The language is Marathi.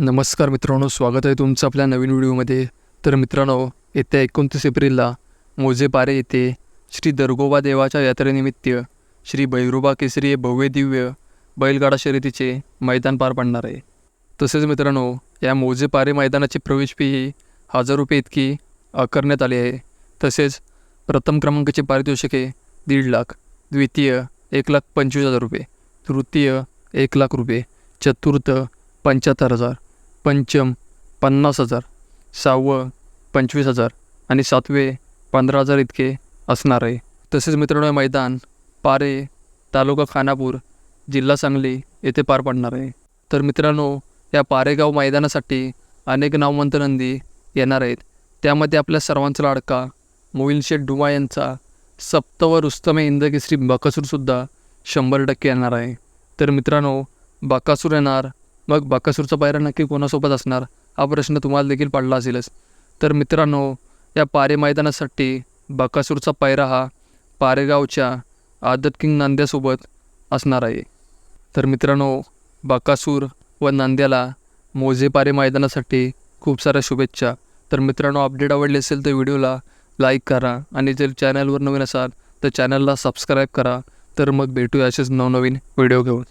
नमस्कार मित्रांनो स्वागत आहे तुमचं आपल्या नवीन व्हिडिओमध्ये. तर मित्रांनो येत्या एकोणतीस एप्रिलला मोजेपारे येथे श्री दर्गोबा देवाच्या यात्रेनिमित्त श्री भैरोबा केसरी हे भव्य दिव्य बैलगाडा शर्यतीचे मैदान पार पडणार आहे. तसेच मित्रांनो या मोजेपारे मैदानाची प्रवेश फी ही हजार रुपये इतकी आकारण्यात आली आहे. तसेच प्रथम क्रमांकाचे पारितोषिके दीड लाख द्वितीय एक लाख पंचवीस हजार रुपये तृतीय एक लाख रुपये चतुर्थ पंच्याहत्तर हजार पंचम पन्नास हजार सहावं पंचवीस हजार आणि सातवे पंधरा हजार इतके असणार आहे. तसेच मित्रांनो मैदान पारे तालुका खानापूर जिल्हा सांगली येथे पार पडणार आहे. तर मित्रांनो या पारेगाव मैदानासाठी अनेक नामवंत नंदी येणार आहेत. त्यामध्ये आपल्या सर्वांचा लाडका मोहिल शेठ डुमा यांचा व रुस्तमे इंदकेसरी बकासूरसुद्धा शंभर टक्के येणार आहे. तर मित्रांनो बकासूर येणार मग बाकासूरचा पायरा नक्की कोणासोबत असणार? हा प्रश्न तुम्हाला देखील पडला असेलच. तर मित्रांनो या पारे मैदानासाठी बाकासूरचा पायरा हा पारेगावच्या आदत किंग नांद्यासोबत असणार आहे. तर मित्रांनो बाकासूर व नांद्याला मोजेपारे मैदानासाठी खूप साऱ्या शुभेच्छा. तर मित्रांनो अपडेट आवडले असेल तर व्हिडिओला लाईक करा आणि जर चॅनलवर नवीन असाल तर चॅनलला सबस्क्राईब करा. तर मग भेटूया असेच नवनवीन व्हिडिओ घेऊन.